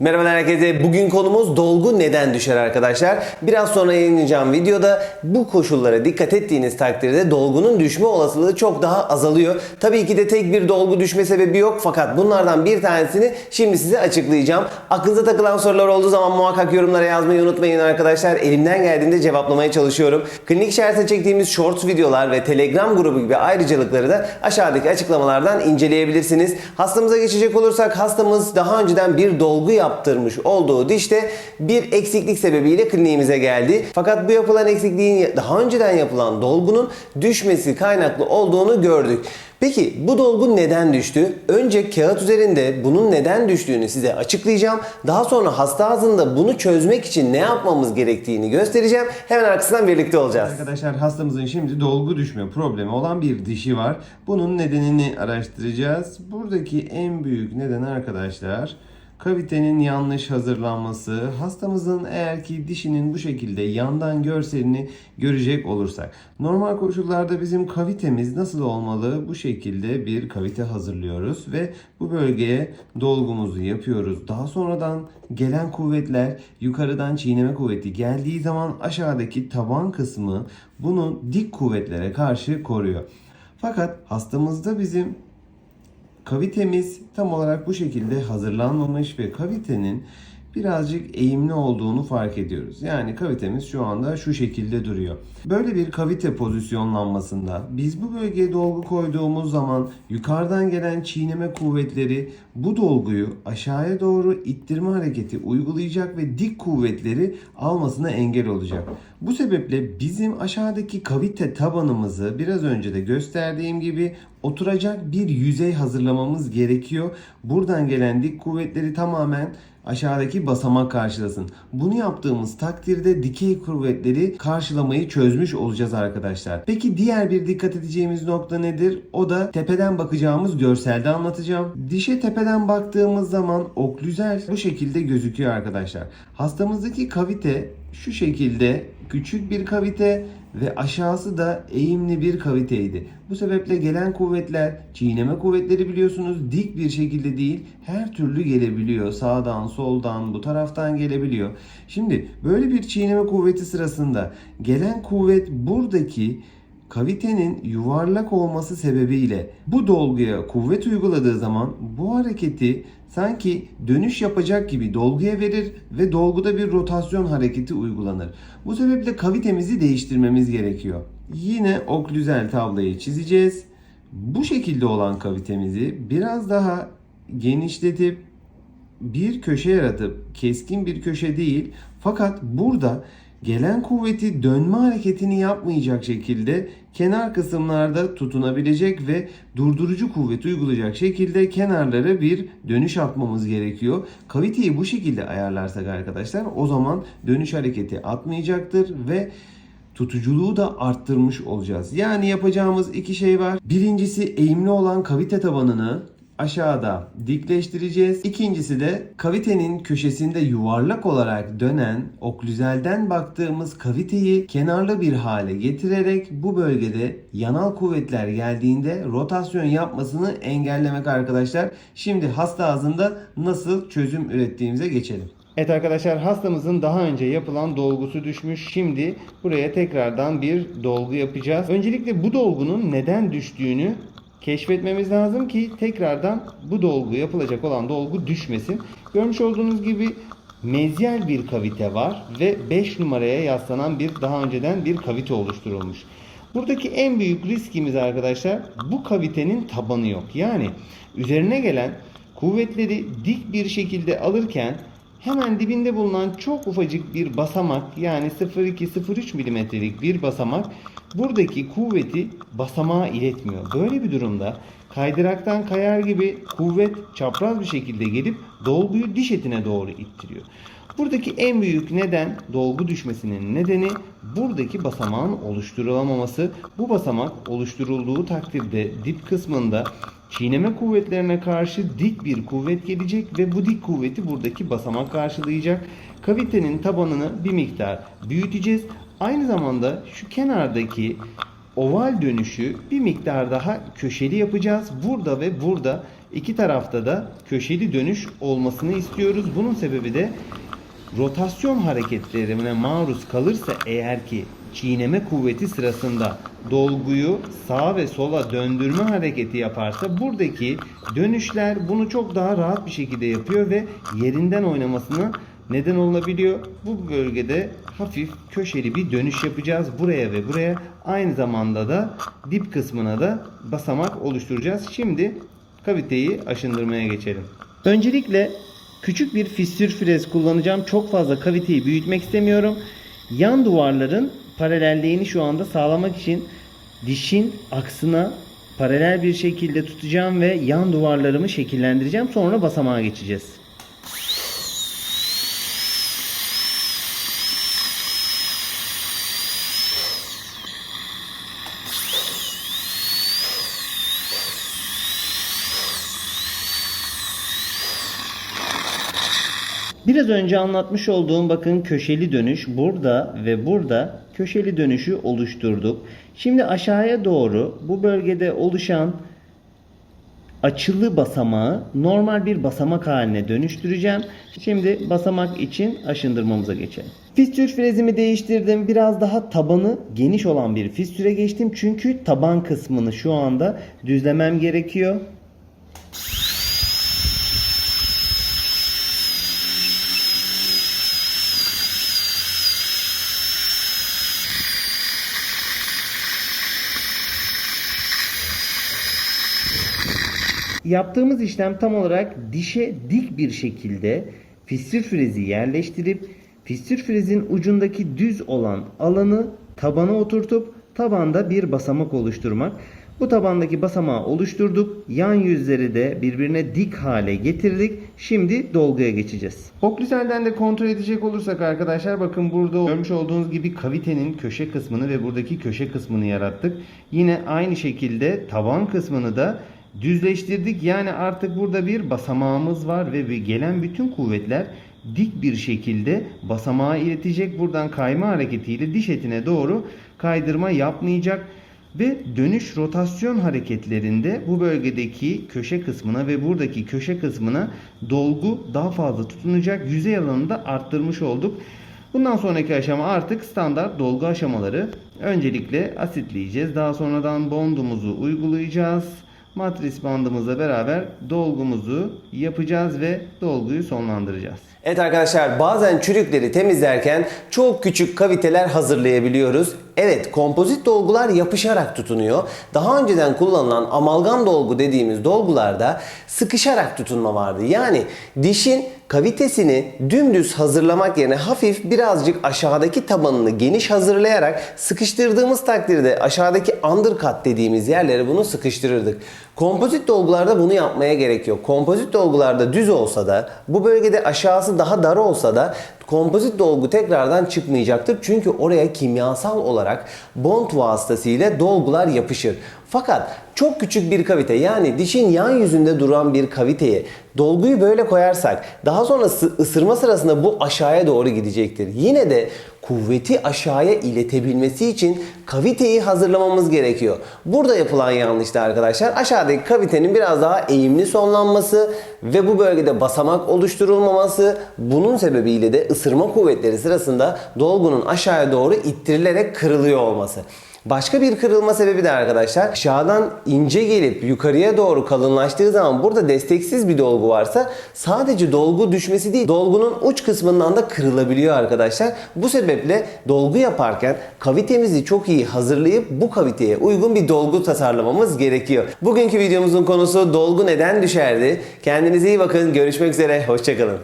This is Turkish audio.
Merhaba herkese. Bugün konumuz dolgu neden düşer arkadaşlar. Biraz sonra yayınlayacağım videoda bu koşullara dikkat ettiğiniz takdirde dolgunun düşme olasılığı çok daha azalıyor. Tabii ki de tek bir dolgu düşme sebebi yok fakat bunlardan bir tanesini şimdi size açıklayacağım. Aklınıza takılan sorular olduğu zaman muhakkak yorumlara yazmayı unutmayın arkadaşlar. Elimden geldiğinde cevaplamaya çalışıyorum. Klinik içerisinde çektiğimiz shorts videolar ve Telegram grubu gibi ayrıcalıkları da aşağıdaki açıklamalardan inceleyebilirsiniz. Hastamıza geçecek olursak hastamız daha önceden bir dolgu yaptırmış olduğu dişte bir eksiklik sebebiyle kliniğimize geldi. Fakat bu yapılan eksikliğin daha önceden yapılan dolgunun düşmesi kaynaklı olduğunu gördük. Peki bu dolgu neden düştü? Önce kağıt üzerinde bunun neden düştüğünü size açıklayacağım. Daha sonra hasta ağzında bunu çözmek için ne yapmamız gerektiğini göstereceğim. Hemen arkasından birlikte olacağız. Arkadaşlar hastamızın şimdi dolgu düşme problemi olan bir dişi var. Bunun nedenini araştıracağız. Buradaki en büyük neden arkadaşlar kavitenin yanlış hazırlanması. Hastamızın eğer ki dişinin bu şekilde yandan görselini görecek olursak. Normal koşullarda bizim kavitemiz nasıl olmalı? Bu şekilde bir kavite hazırlıyoruz ve bu bölgeye dolgumuzu yapıyoruz. Daha sonradan gelen kuvvetler yukarıdan çiğneme kuvveti geldiği zaman aşağıdaki taban kısmı bunu dik kuvvetlere karşı koruyor. Fakat hastamızda bizim kavitemiz tam olarak bu şekilde hazırlanmamış ve kavitenin birazcık eğimli olduğunu fark ediyoruz. Yani kavitemiz şu anda şu şekilde duruyor. Böyle bir kavite pozisyonlanmasında biz bu bölgeye dolgu koyduğumuz zaman yukarıdan gelen çiğneme kuvvetleri bu dolguyu aşağıya doğru ittirme hareketi uygulayacak ve dik kuvvetleri almasına engel olacak. Bu sebeple bizim aşağıdaki kavite tabanımızı biraz önce de gösterdiğim gibi oturacak bir yüzey hazırlamamız gerekiyor. Buradan gelen dik kuvvetleri tamamen aşağıdaki basamak karşılasın. Bunu yaptığımız takdirde dikey kuvvetleri karşılamayı çözmüş olacağız arkadaşlar. Peki diğer bir dikkat edeceğimiz nokta nedir? O da tepeden bakacağımız görselde anlatacağım. Dişe tepeden baktığımız zaman oklüzel bu şekilde gözüküyor arkadaşlar. Hastamızdaki kavite şu şekilde küçük bir kavite ve aşağısı da eğimli bir kaviteydi. Bu sebeple gelen kuvvetler, çiğneme kuvvetleri biliyorsunuz dik bir şekilde değil, her türlü gelebiliyor. Sağdan, soldan, bu taraftan gelebiliyor. Şimdi böyle bir çiğneme kuvveti sırasında gelen kuvvet buradaki kavitenin yuvarlak olması sebebiyle bu dolguya kuvvet uyguladığı zaman bu hareketi sanki dönüş yapacak gibi dolguya verir ve dolguda bir rotasyon hareketi uygulanır. Bu sebeple kavitemizi değiştirmemiz gerekiyor. Yine oklüzel tablayı çizeceğiz. Bu şekilde olan kavitemizi biraz daha genişletip bir köşe yaratıp keskin bir köşe değil fakat burada gelen kuvveti dönme hareketini yapmayacak şekilde kenar kısımlarda tutunabilecek ve durdurucu kuvvet uygulayacak şekilde kenarlara bir dönüş atmamız gerekiyor. Kaviteyi bu şekilde ayarlarsak arkadaşlar o zaman dönüş hareketi atmayacaktır ve tutuculuğu da arttırmış olacağız. Yani yapacağımız iki şey var. Birincisi eğimli olan kavite tabanını aşağıda dikleştireceğiz. İkincisi de kavitenin köşesinde yuvarlak olarak dönen oklüzelden baktığımız kaviteyi kenarlı bir hale getirerek bu bölgede yanal kuvvetler geldiğinde rotasyon yapmasını engellemek arkadaşlar. Şimdi hasta ağzında nasıl çözüm ürettiğimize geçelim. Evet arkadaşlar hastamızın daha önce yapılan dolgusu düşmüş. Şimdi buraya tekrardan bir dolgu yapacağız. Öncelikle bu dolgunun neden düştüğünü keşfetmemiz lazım ki tekrardan bu dolgu yapılacak olan dolgu düşmesin. Görmüş olduğunuz gibi mezyal bir kavite var ve 5 numaraya yaslanan bir daha önceden bir kavite oluşturulmuş. Buradaki en büyük riskimiz arkadaşlar bu kavitenin tabanı yok. Yani üzerine gelen kuvvetleri dik bir şekilde alırken hemen dibinde bulunan çok ufacık bir basamak yani 0,2-0,3 milimetrelik bir basamak buradaki kuvveti basamağa iletmiyor. Böyle bir durumda kaydıraktan kayar gibi kuvvet çapraz bir şekilde gelip dolguyu diş etine doğru ittiriyor. Buradaki en büyük neden dolgu düşmesinin nedeni buradaki basamağın oluşturulamaması. Bu basamak oluşturulduğu takdirde dip kısmında çiğneme kuvvetlerine karşı dik bir kuvvet gelecek ve bu dik kuvveti buradaki basamak karşılayacak. Kavitenin tabanını bir miktar büyüteceğiz. Aynı zamanda şu kenardaki oval dönüşü bir miktar daha köşeli yapacağız. Burada ve burada İki tarafta da köşeli dönüş olmasını istiyoruz. Bunun sebebi de rotasyon hareketlerine maruz kalırsa eğer ki çiğneme kuvveti sırasında dolguyu sağa ve sola döndürme hareketi yaparsa buradaki dönüşler bunu çok daha rahat bir şekilde yapıyor ve yerinden oynamasına neden olabiliyor. Bu bölgede hafif köşeli bir dönüş yapacağız buraya ve buraya. Aynı zamanda da dip kısmına da basamak oluşturacağız. Şimdi kaviteyi aşındırmaya geçelim. Öncelikle küçük bir fissür frez kullanacağım. Çok fazla kaviteyi büyütmek istemiyorum. Yan duvarların paralelliğini şu anda sağlamak için dişin aksına paralel bir şekilde tutacağım ve yan duvarlarımı şekillendireceğim. Sonra basamağa geçeceğiz. Biraz önce anlatmış olduğum bakın köşeli dönüş burada ve burada köşeli dönüşü oluşturduk. Şimdi aşağıya doğru bu bölgede oluşan açılı basamağı normal bir basamak haline dönüştüreceğim. Şimdi basamak için aşındırmamıza geçelim. Fistül frezimi değiştirdim. Biraz daha tabanı geniş olan bir fistüre geçtim. Çünkü taban kısmını şu anda düzlemem gerekiyor. Yaptığımız işlem tam olarak dişe dik bir şekilde fistül frezi yerleştirip fistül frezin ucundaki düz olan alanı tabana oturtup tabanda bir basamak oluşturmak. Bu tabandaki basamağı oluşturduk. Yan yüzleri de birbirine dik hale getirdik. Şimdi dolguya geçeceğiz. Oklüselden de kontrol edecek olursak arkadaşlar bakın burada görmüş olduğunuz gibi kavitenin köşe kısmını ve buradaki köşe kısmını yarattık. Yine aynı şekilde taban kısmını da düzleştirdik. Yani artık burada bir basamağımız var ve gelen bütün kuvvetler dik bir şekilde basamağa iletecek. Buradan kayma hareketiyle diş etine doğru kaydırma yapmayacak. Ve dönüş rotasyon hareketlerinde bu bölgedeki köşe kısmına ve buradaki köşe kısmına dolgu daha fazla tutunacak. Yüzey alanını da arttırmış olduk. Bundan sonraki aşama artık standart dolgu aşamaları. Öncelikle asitleyeceğiz. Daha sonradan bondumuzu uygulayacağız. Matris bandımızla beraber dolgumuzu yapacağız ve dolguyu sonlandıracağız. Evet arkadaşlar bazen çürükleri temizlerken çok küçük kaviteler hazırlayabiliyoruz. Evet kompozit dolgular yapışarak tutunuyor. Daha önceden kullanılan amalgam dolgu dediğimiz dolgularda sıkışarak tutunma vardı. Yani dişin kavitesini dümdüz hazırlamak yerine hafif birazcık aşağıdaki tabanını geniş hazırlayarak sıkıştırdığımız takdirde aşağıdaki undercut dediğimiz yerlere bunu sıkıştırırdık. Kompozit dolgularda bunu yapmaya gerek yok. Kompozit dolgularda düz olsa da bu bölgede aşağısı daha dar olsa da kompozit dolgu tekrardan çıkmayacaktır. Çünkü oraya kimyasal olarak bond vasıtasıyla dolgular yapışır. Fakat çok küçük bir kavite yani dişin yan yüzünde duran bir kaviteye dolguyu böyle koyarsak daha sonra ısırma sırasında bu aşağıya doğru gidecektir. Yine de kuvveti aşağıya iletebilmesi için kaviteyi hazırlamamız gerekiyor. Burada yapılan yanlış da arkadaşlar aşağıdaki kavitenin biraz daha eğimli sonlanması ve bu bölgede basamak oluşturulmaması bunun sebebiyle de ısırma kuvvetleri sırasında dolgunun aşağıya doğru ittirilerek kırılıyor olması. Başka bir kırılma sebebi de arkadaşlar aşağıdan ince gelip yukarıya doğru kalınlaştığı zaman burada desteksiz bir dolgu varsa sadece dolgu düşmesi değil dolgunun uç kısmından da kırılabiliyor arkadaşlar. Bu sebeple dolgu yaparken kavitemizi çok iyi hazırlayıp bu kaviteye uygun bir dolgu tasarlamamız gerekiyor. Bugünkü videomuzun konusu dolgu neden düşerdi? Kendinize iyi bakın. Görüşmek üzere. Hoşçakalın.